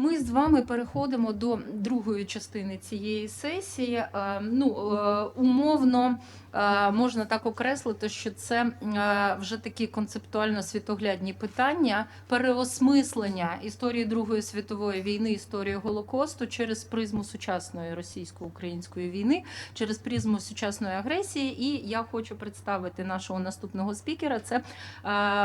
Ми з вами переходимо до другої частини цієї сесії. Е, Ну, е, умовно можна так окреслити, що це е, вже такі концептуально світоглядні питання переосмислення історії Другої світової війни, історії Голокосту через призму сучасної російсько-української війни, через призму сучасної агресії. І я хочу представити нашого наступного спікера. Це е,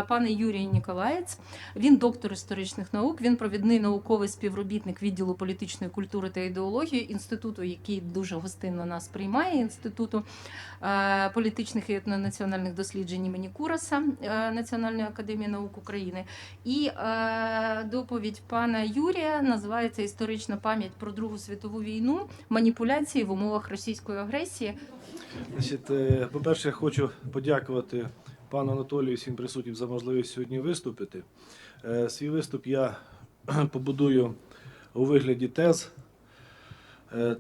пане Юрій Ніколаєць. Він доктор історичних наук. Він провідний науковий співробітник відділу політичної культури та ідеології інституту, який дуже гостинно нас приймає. Інституту е, політичних і етнонаціональних досліджень імені Кураса е, Національної академії наук України. І е, доповідь пана Юрія називається Історична пам'ять про Другу світову війну, маніпуляції в умовах російської агресії. Значить, е, по-перше, я хочу подякувати пану Анатолію всім присутнім за можливість сьогодні виступити. Свій виступ я побудую у вигляді тез,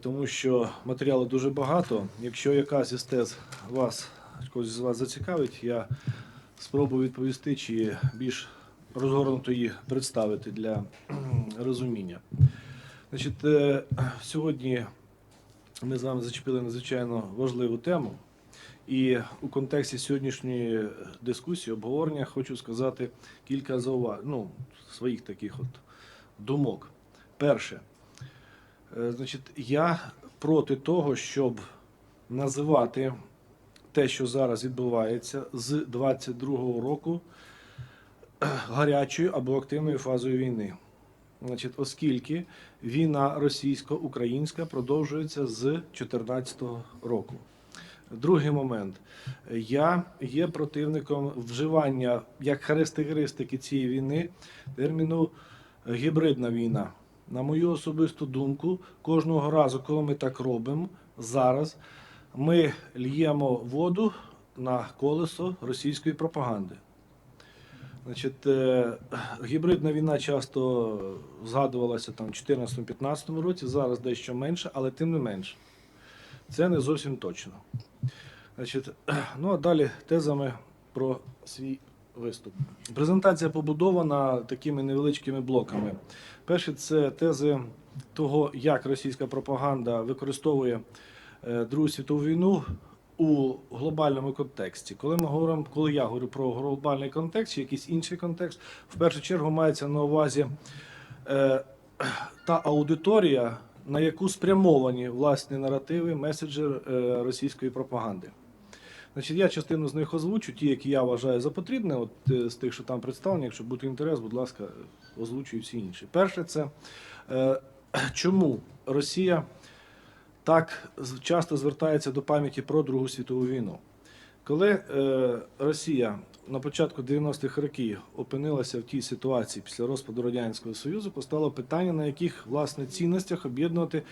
тому що матеріалу дуже багато. Якщо якась із тез вас, когось з вас зацікавить, я спробую відповісти чи більш розгорнуто її представити для розуміння. Значить, е, сьогодні ми з вами зачепили надзвичайно важливу тему. І у контексті сьогоднішньої дискусії, обговорення, хочу сказати кілька зауваг... ну, своїх таких от думок. Перше, е, значить, я проти того, щоб називати те, що зараз відбувається з 22-го року е, гарячою або активною фазою війни. Значить, оскільки війна російсько-українська продовжується з 2014 року. Другий момент. Я є противником вживання як характеристики цієї війни терміну гібридна війна. На мою особисту думку, кожного разу, коли ми так робимо, зараз ми л'ємо воду на колесо російської пропаганди. Значить, е, гібридна війна часто згадувалася там в 2014-2015 році, зараз дещо менше, але тим не менше. Це не зовсім точно. Значить, ну а далі тезами про свій виступ. Презентація побудована такими невеличкими блоками. Перше, це тези того, як російська пропаганда використовує е, Другу світову війну у глобальному контексті. Коли ми говоримо, коли я говорю про глобальний контекст чи якийсь інший контекст, в першу чергу мається на увазі е, та аудиторія, на яку спрямовані власні наративи, меседжі е, російської пропаганди. Значить, я частину з них озвучу, ті, які я вважаю за потрібне, от е, з тих, що там представлені, якщо буде інтерес, будь ласка, озвучую всі інші. Перше, це е, чому Росія так часто звертається до пам'яті про Другу світову війну. Коли е, Росія на початку 90-х років опинилася в тій ситуації після розпаду Радянського Союзу, постало питання, на яких власне цінностях об'єднувати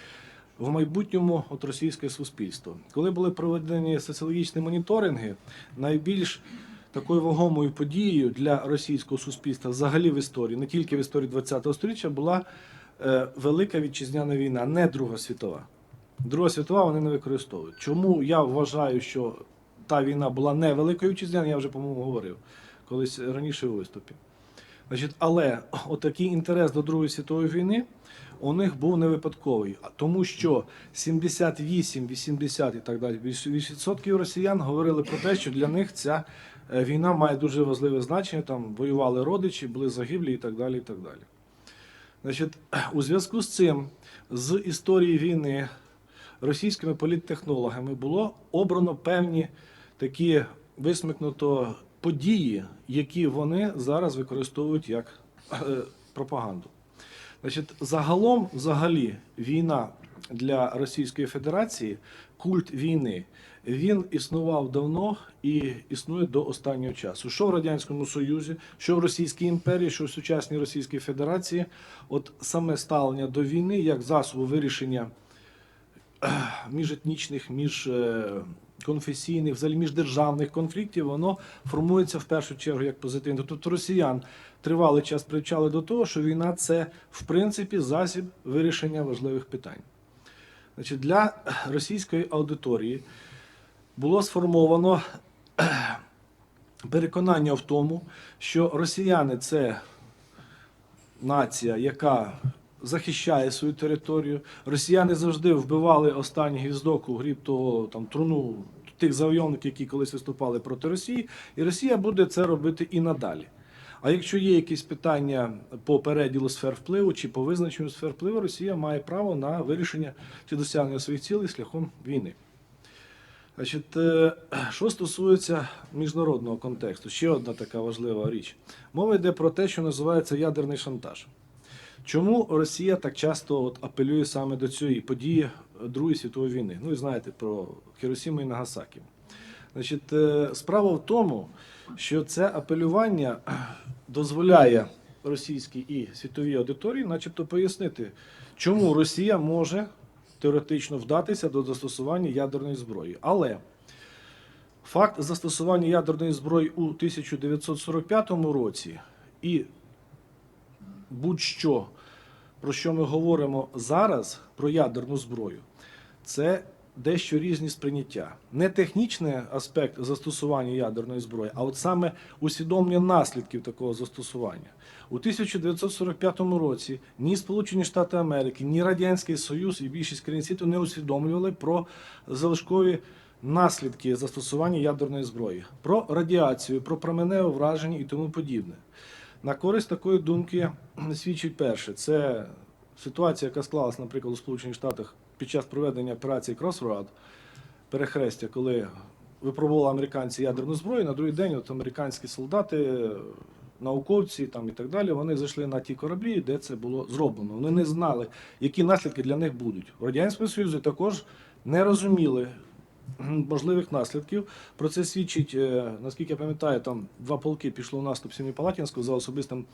в майбутньому от російське суспільство. Коли були проведені соціологічні моніторинги, найбільш такою вагомою подією для російського суспільства взагалі в історії, не тільки в історії ХХ століття, була е, Велика Вітчизняна війна, не Друга світова. Друга світова вони не використовують. Чому я вважаю, що та війна була не великою вітчизняною, я вже, по-моєму, говорив колись раніше у виступі. Значить, але отакий інтерес до Другої світової війни у них був не випадковий, а тому що 78, 80 і так далі відсотків росіян говорили про те, що для них ця е, війна має дуже важливе значення. Там воювали родичі, були загиблі і так далі. І так далі. Значить, у зв'язку з цим, з історії війни російськими політтехнологами було обрано певні такі висмикнуто події, які вони зараз використовують як е, пропаганду. Значить, загалом, взагалі, війна для Російської Федерації, культ війни, він існував давно і існує до останнього часу. Що в Радянському Союзі, що в Російській імперії, що в сучасній Російській Федерації, от саме ставлення до війни як засобу вирішення міжетнічних, міжконфесійних, взагалі міждержавних конфліктів, воно формується в першу чергу як позитивне. Тобто росіян тривалий час привчали до того, що війна це в принципі засіб вирішення важливих питань. Значить, для російської аудиторії було сформовано переконання в тому, що росіяни це нація, яка захищає свою територію. Росіяни завжди вбивали останній гвіздок у гріб того там труну тих завойовників, які колись виступали проти Росії, і Росія буде це робити і надалі. А якщо є якісь питання по переділу сфер впливу чи по визначенню сфер впливу, Росія має право на вирішення чи досягнення своїх цілей шляхом війни. Значить, е, що стосується міжнародного контексту, ще одна така важлива річ. Мова йде про те, що називається ядерний шантаж. Чому Росія так часто от апелює саме до цієї події Другої світової війни? Ну, ви знаєте про Хіросіму і Нагасакі. Значить, е, справа в тому, що це апелювання дозволяє російській і світовій аудиторії, начебто, пояснити, чому Росія може теоретично вдатися до застосування ядерної зброї. Але факт застосування ядерної зброї у 1945 році і будь-що, про що ми говоримо зараз, про ядерну зброю, це дещо різні сприйняття. Не технічний аспект застосування ядерної зброї, а от саме усвідомлення наслідків такого застосування. У 1945 році ні Сполучені Штати Америки, ні Радянський Союз і більшість країн світу не усвідомлювали про залишкові наслідки застосування ядерної зброї, про радіацію, про променеве враження і тому подібне. На користь такої думки свідчить перше. Це ситуація, яка склалася, наприклад, у Сполучених Штатах під час проведення операції Crossroad, перехрестя, коли випробували американці ядерну зброю, на другий день от американські солдати, науковці там, і так далі, вони зайшли на ті кораблі, де це було зроблено. Вони не знали, які наслідки для них будуть. В Радянському Союзі також не розуміли можливих наслідків. Про це свідчить, е, наскільки я пам'ятаю, там два полки пішло в наступ Сіміпалатінського за особистим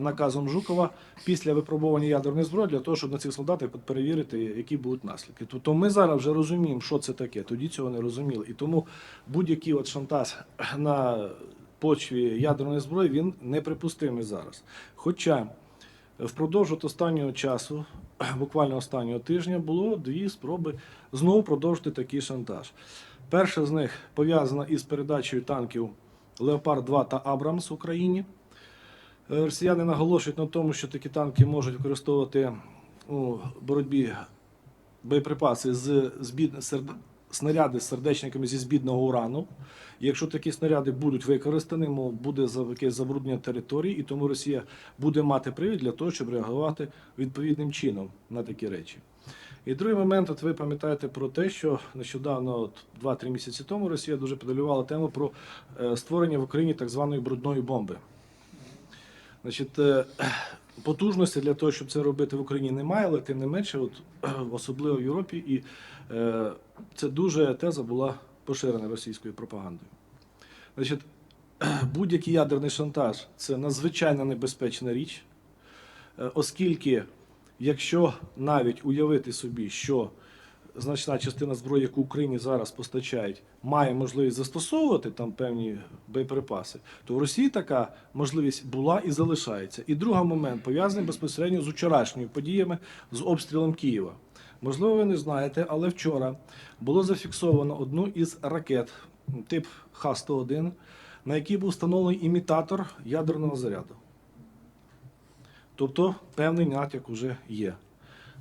наказом Жукова після випробування ядерної зброї для того, щоб на цих солдатах перевірити, які будуть наслідки. Тобто ми зараз вже розуміємо, що це таке. Тоді цього не розуміли. І тому будь-який от шантаж на почві ядерної зброї він неприпустимий зараз. Хоча впродовж останнього часу, буквально останнього тижня, було дві спроби знову продовжити такий шантаж. Перша з них пов'язана із передачею танків Леопард 2 та Абрамс Україні. Е, Росіяни наголошують на тому, що такі танки можуть використовувати у боротьбі боєприпаси з збід... серд... снаряди з сердечниками зі збідного урану. Якщо такі снаряди будуть використані, буде якесь забруднення території, і тому Росія буде мати привід для того, щоб реагувати відповідним чином на такі речі. І другий момент, от ви пам'ятаєте про те, що нещодавно, от 2-3 місяці тому, Росія дуже педалювала тему про е, створення в Україні так званої брудної бомби. Значить, е, потужності для того, щоб це робити в Україні, немає, але тим не менше, от, особливо в Європі, і е, це дуже теза була поширена російською пропагандою. Значить, будь-який ядерний шантаж це надзвичайно небезпечна річ, е, оскільки, якщо навіть уявити собі, що значна частина зброї, яку Україні зараз постачають, має можливість застосовувати там певні боєприпаси, то в Росії така можливість була і залишається. І другий момент пов'язаний безпосередньо з вчорашніми подіями з обстрілом Києва. Можливо, ви не знаєте, але вчора було зафіксовано одну із ракет тип Х-101, на якій був встановлений імітатор ядерного заряду. Тобто певний натяк вже є.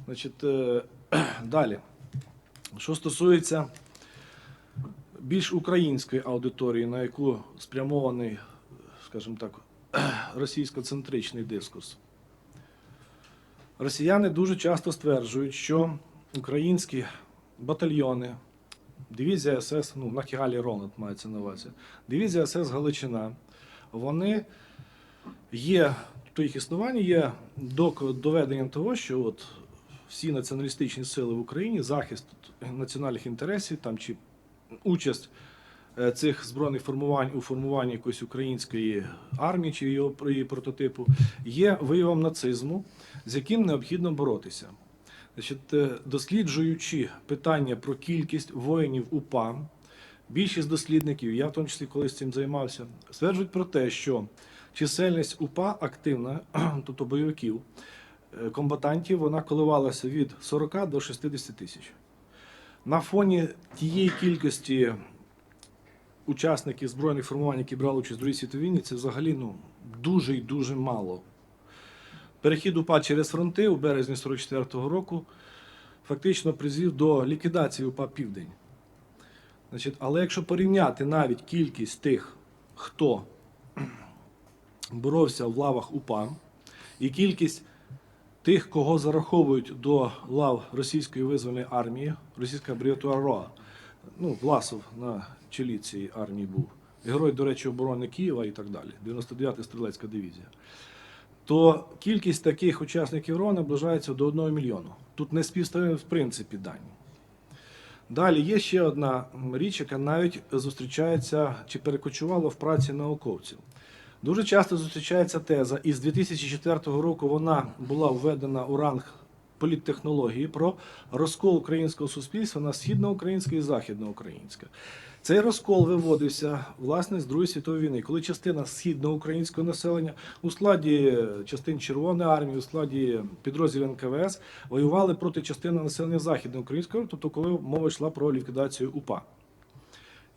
Значить, е, далі. Що стосується більш української аудиторії, на яку спрямований, скажімо так, російсько-центричний дискурс. Росіяни дуже часто стверджують, що українські батальйони, дивізія СС, ну, Нахігалі Ронат мається на увазі, дивізія СС Галичина, вони є, то їх існування є доведенням того, що от всі націоналістичні сили в Україні, захист національних інтересів там чи участь е, цих збройних формувань у формуванні якоїсь української армії чи її прототипу є виявом нацизму, з яким необхідно боротися. Значить, е, досліджуючи питання про кількість воїнів УПА, більшість дослідників, я в тому числі колись цим займався, стверджують про те, що чисельність УПА активна, тобто бойовиків, комбатантів, вона коливалася від 40 до 60 тисяч. На фоні тієї кількості учасників збройних формувань, які брали участь в Другій світовій війні, це взагалі ну, дуже і дуже мало. перехід УПА через фронти у березні 44-го року фактично призвів до ліквідації УПА Південь. Значить, але якщо порівняти навіть кількість тих, хто боровся в лавах УПА, і кількість тих, кого зараховують до лав російської визвольної армії, російська абревіатура РОА, ну, Власов на чолі цієї армії був, герой, до речі, оборони Києва і так далі, 99-та стрілецька дивізія, то кількість таких учасників РОА наближається до 1 мільйону. Тут не співставимо в принципі дані. Далі є ще одна річ, яка навіть зустрічається чи перекочувала в праці науковців. Дуже часто зустрічається теза, і з 2004 року вона була введена у ранг політтехнології про розкол українського суспільства на східноукраїнське і західноукраїнське. Цей розкол виводився власне з Другої світової війни, коли частина східноукраїнського населення у складі частин Червоної армії, у складі підрозділів НКВС воювали проти частини населення західноукраїнського, тобто коли мова йшла про ліквідацію УПА.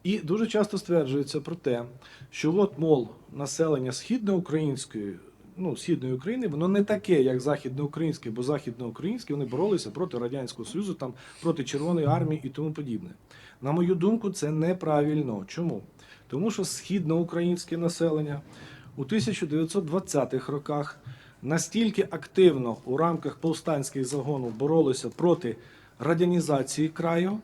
І дуже часто стверджується про те, що от, мол, населення східноукраїнської, ну, східної України, воно не таке, як західноукраїнське, бо західноукраїнське вони боролися проти Радянського Союзу, там, проти Червоної армії і тому подібне. На мою думку, це неправильно. Чому? Тому що східноукраїнське населення у 1920-х роках настільки активно у рамках повстанських загонів боролося проти радянізації краю,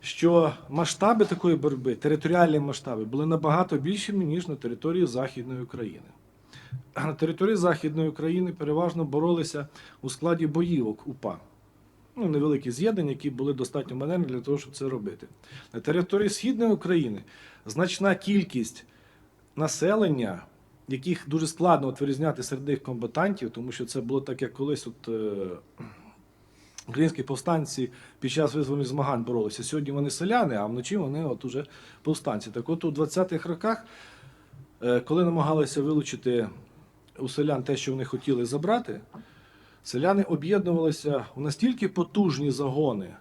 що масштаби такої боротьби, територіальні масштаби, були набагато більшими, ніж на території Західної України. На території Західної України переважно боролися у складі боївок УПА. Ну, невеликі з'єднання, які були достатньо манерні для того, щоб це робити. На території Східної України значна кількість населення, яких дуже складно от вирізняти серед них комбатантів, тому що це було так, як колись от, е, українські повстанці під час визвольних змагань боролися. Сьогодні вони селяни, а вночі вони от уже повстанці. Так от у 20-х роках, е, коли намагалися вилучити у селян те, що вони хотіли забрати, селяни об'єднувалися в настільки потужні загони,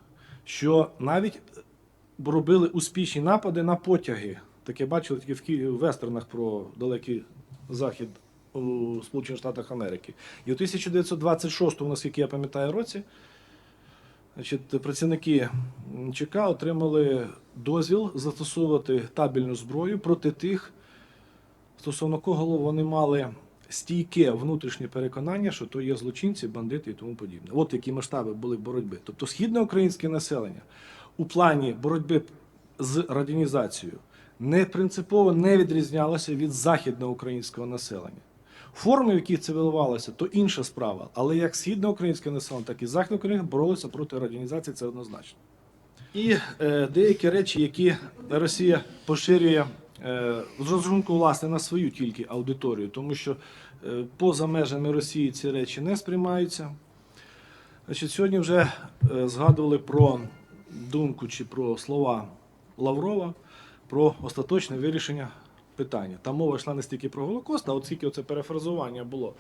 що навіть робили успішні напади на потяги. Таке бачили тільки в Ки- в вестернах про далекий захід у Сполучених Штатах Америки. І у 1926, наскільки я пам'ятаю, році, значить, працівники ЧК отримали дозвіл застосовувати табельну зброю проти тих, стосовно кого вони мали стійке внутрішнє переконання, що то є злочинці, бандити і тому подібне. От які масштаби були боротьби. Тобто східноукраїнське населення у плані боротьби з радянізацією не принципово не відрізнялося від західноукраїнського населення. Форми, в яких це виливалося, то інша справа. Але як східноукраїнське населення, так і західноукраїнське боролися проти радянізації, це однозначно. І е, деякі речі, які Росія поширює е, з розрахунку власне на свою тільки аудиторію, тому що е, поза межами Росії ці речі не сприймаються. Значить, сьогодні вже е, згадували про думку чи про слова Лаврова про остаточне вирішення питання. Там мова йшла не стільки про Голокост, а от оце перефразування було,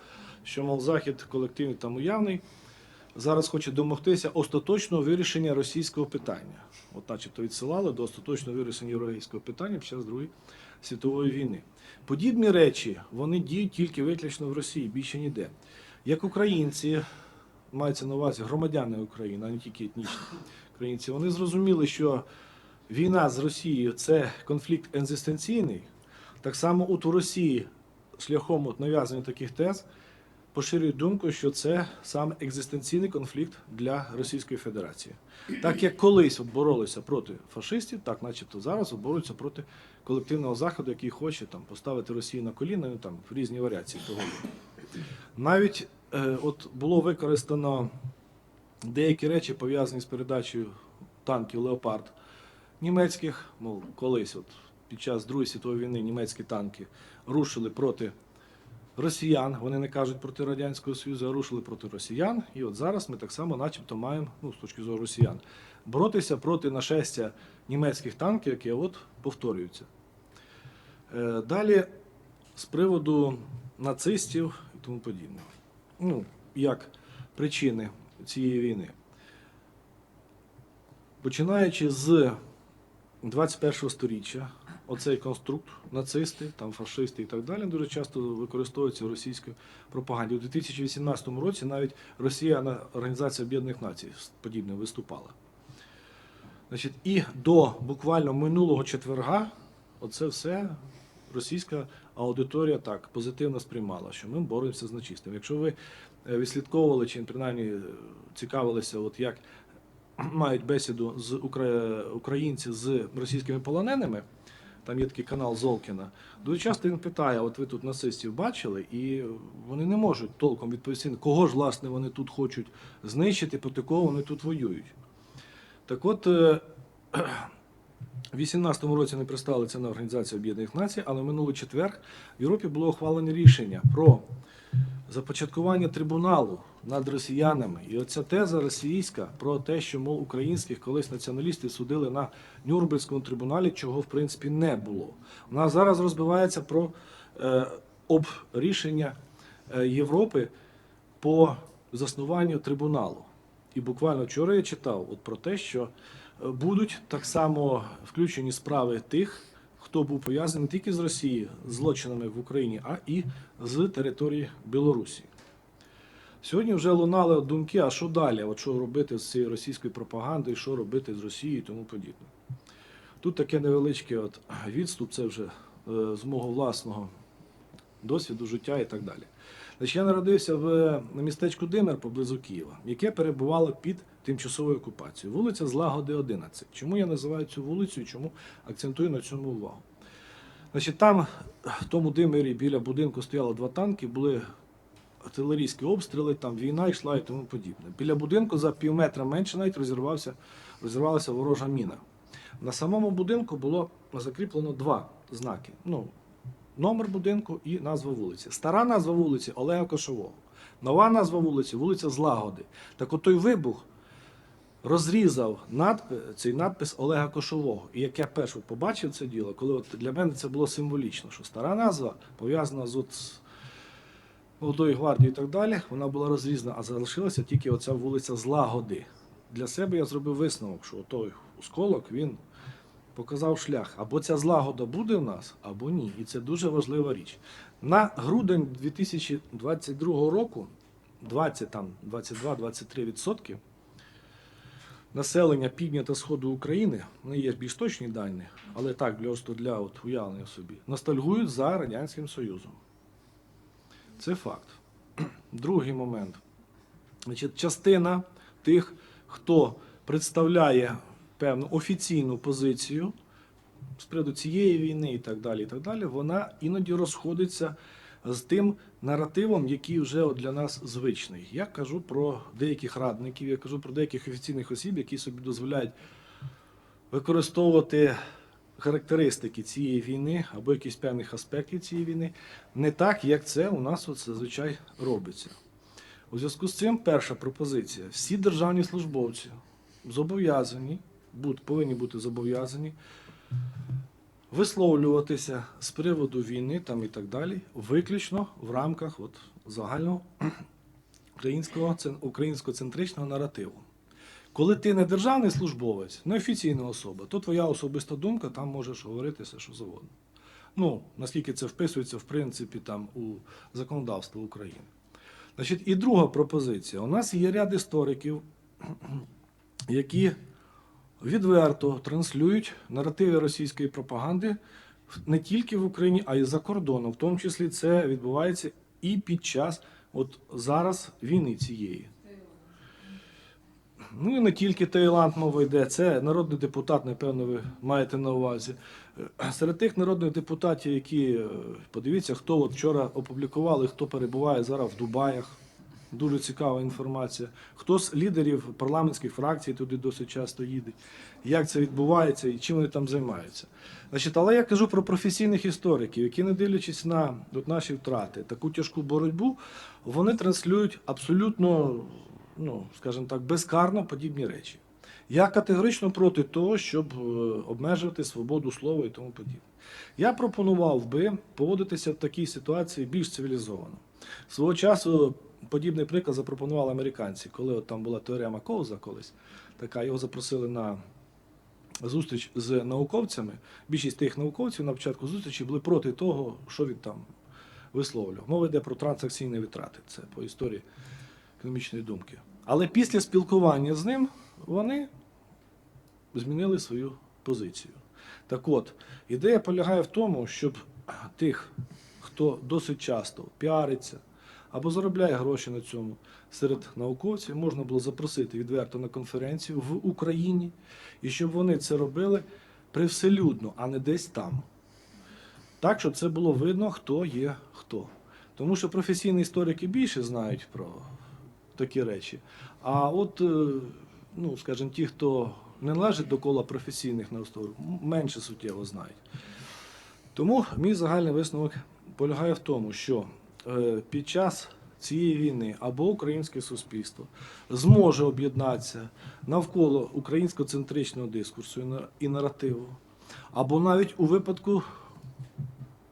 що, мов, Захід колективний там уявний, зараз хоче домогтися остаточного вирішення російського питання. От начебто відсилали до остаточного вирішення російського питання під час Другої світової війни. Подібні речі вони діють тільки виключно в Росії, більше ніде. Як українці, мається на увазі громадяни України, а не тільки етнічні українці, вони зрозуміли, що війна з Росією це конфлікт екзистенційний. Так само у Росії шляхом от нав'язання таких тез поширюють думку, що це саме екзистенційний конфлікт для Російської Федерації. Так як колись боролися проти фашистів, так начебто зараз борються проти колективного заходу, який хоче там поставити Росію на коліна, ну там в різні варіації того. Навіть е, от було використано деякі речі пов'язані з передачею танків Леопард німецьких, мов колись, от під час Другої світової війни німецькі танки рушили проти росіян. Вони не кажуть проти Радянського Союзу, а рушили проти росіян. І от зараз ми так само, начебто, маємо, ну, з точки зору росіян, боротися проти нашестя німецьких танків, які от повторюються. Е, Далі з приводу нацистів і тому подібне. Ну, як причини цієї війни. Починаючи з 21 століття, оцей конструкт, нацисти, там фашисти і так далі, дуже часто використовуються в російській пропаганді. У 2018 році навіть Росія на Організації Об'єднаних Націй з подібним виступала. Значить, і до буквально минулого четверга оце все російська аудиторія так позитивно сприймала, що ми боремося з нечистим. Якщо ви е, відслідковували чи принаймні е, цікавилися, от як мають бесіду з укра- українці з російськими полоненими, там є такий канал Золкіна, дуже часто він питає: от ви тут нацистів бачили, і вони не можуть толком відповісти, кого ж власне вони тут хочуть знищити, проти кого вони тут воюють. Так от, е, в 18-му році не пристали це на Організацію Об'єднаних Націй, але минулий четвер в Європі було ухвалено рішення про започаткування трибуналу над росіянами. І оця теза російська про те, що мов українських колись націоналістів судили на Нюрнберзькому трибуналі, чого в принципі не було. Нас зараз розбивається про е, об рішення е, Європи по заснуванню трибуналу. І буквально вчора я читав от про те, що е, будуть так само включені справи тих, хто був пов'язаний не тільки з Росією, злочинами в Україні, а і з території Білорусі. Сьогодні вже лунали думки, а що далі? От що робити з цією російською пропагандою, що робити з Росією і тому подібне. Тут таке невеличке от відступ, це вже е, з мого власного досвіду життя і так далі. Значить, я народився в містечку Димир поблизу Києва, яке перебувало під тимчасовою окупацією. Вулиця Злагоди 11. Чому я називаю цю вулицю і чому акцентую на цьому увагу? Значить, там, в тому Димирі, біля будинку стояло два танки, були артилерійські обстріли, там війна йшла і тому подібне. Біля будинку за пів метра менше навіть розірвався, розірвалася ворожа міна. На самому будинку було закріплено два знаки. Ну, номер будинку і назва вулиці. Стара назва вулиці Олега Кошового. Нова назва вулиці вулиця Злагоди. Так от той вибух розрізав надпис, цей надпис Олега Кошового. І як я перше побачив це діло, коли от для мене це було символічно, що стара назва пов'язана з, от, з молодою гвардією і так далі, вона була розрізана, а залишилася тільки оця вулиця Злагоди. Для себе я зробив висновок, що той осколок він показав шлях. Або ця злагода буде в нас, або ні. І це дуже важлива річ. На грудень 2022 року 20 там 22-23% відсотки населення півдня та сходу України, вони є більш точні дані, але так, для, для от, уявлення собі, ностальгують за Радянським Союзом. Це факт. Другий момент. Значить, частина тих, хто представляє певну офіційну позицію з приводу цієї війни і так далі, і так далі, вона іноді розходиться з тим наративом, який вже для нас звичний. Я кажу про деяких радників, я кажу про деяких офіційних осіб, які собі дозволяють використовувати характеристики цієї війни або якісь певних аспектів цієї війни не так, як це у нас от зазвичай робиться. У зв'язку з цим перша пропозиція: всі державні службовці зобов'язані, повинні бути зобов'язані висловлюватися з приводу війни там і так далі, виключно в рамках от, загального українського, українсько-центричного наративу. Коли ти не державний службовець, не офіційна особа, то твоя особиста думка, там можеш говорити все, що завгодно. Ну, наскільки це вписується, в принципі, там у законодавство України. Значить, і друга пропозиція. У нас є ряд істориків, які відверто транслюють наративи російської пропаганди не тільки в Україні, а й за кордоном. В тому числі це відбувається і під час от зараз війни цієї. Ну і не тільки Таїланд мова йде, це народний депутат, напевно, ви маєте на увазі. Е, Серед тих народних депутатів, які е, подивіться, хто от вчора опублікували, хто перебуває зараз в Дубаях. Дуже цікава інформація. Хто з лідерів парламентських фракцій туди досить часто їде, як це відбувається і чим вони там займаються. Значить, але я кажу про професійних істориків, які, не дивлячись на от наші втрати, таку тяжку боротьбу, вони транслюють абсолютно, ну, скажімо так, безкарно подібні речі. Я категорично проти того, щоб е, обмежувати свободу слова і тому подібне. Я пропонував би поводитися в такій ситуації більш цивілізовано. Свого часу подібний приклад запропонували американці, коли от там була теорема Коуза колись, така його запросили на зустріч з науковцями. Більшість тих науковців на початку зустрічі були проти того, що він там висловлював. Мова йде про транзакційні витрати. Це по історії економічної думки. Але після спілкування з ним вони змінили свою позицію. Так от, ідея полягає в тому, щоб тих, хто досить часто піариться або заробляє гроші на цьому серед науковців, можна було запросити відверто на конференцію в Україні, і щоб вони це робили привселюдно, а не десь там. Так, щоб це було видно, хто є хто. Тому що професійні історики більше знають про такі речі. А от, е, ну, скажімо, ті, хто не належить до кола професійних науковців, менше суттєво знають. Тому мій загальний висновок полягає в тому, що е, під час цієї війни або українське суспільство зможе об'єднатися навколо українсько-центричного дискурсу і наративу, або навіть у випадку,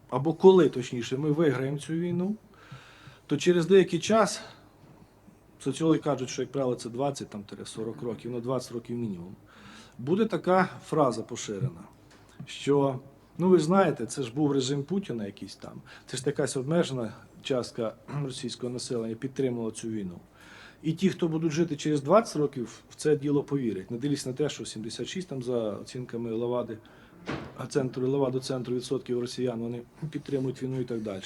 або коли точніше, ми виграємо цю війну, то через деякий час соціологи кажуть, що як правило це 20 там, 40 років, ну 20 років мінімум. Буде така фраза поширена, що ну ви знаєте, це ж був режим Путіна якийсь там. Це ж якась обмежена частка російського населення підтримувала цю війну. І ті, хто будуть жити через 20 років, в це діло повірять. Не дивлячись на те, що 76 там за оцінками Левади, а центру Леваду центру відсотків росіян, вони підтримують війну і так далі.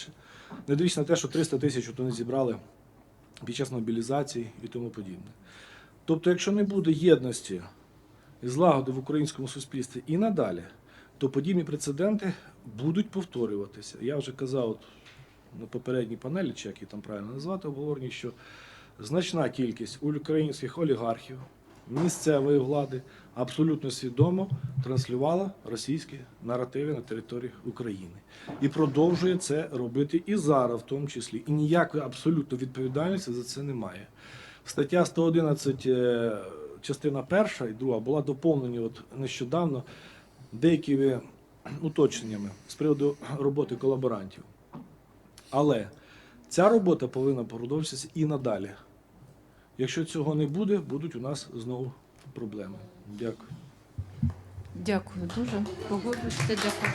Не дивлячись на те, що 300 тисяч вони зібрали під час мобілізації і тому подібне. Тобто, якщо не буде єдності і злагоди в українському суспільстві і надалі, то подібні прецеденти будуть повторюватися. Я вже казав от на попередній панелі, чи як її там правильно назвати, обговорені, що значна кількість українських олігархів, місцевої влади абсолютно свідомо транслювала російські наративи на території України. І продовжує це робити і зараз, в тому числі. І ніякої абсолютно відповідальності за це немає. Стаття 111, е, частина перша і друга була доповнені от нещодавно деякими уточненнями з приводу роботи колаборантів. Але ця робота повинна продовжуватися і надалі. Якщо цього не буде, будуть у нас знову проблеми. Дякую. Дякую дуже. Погоджуюся, дякую.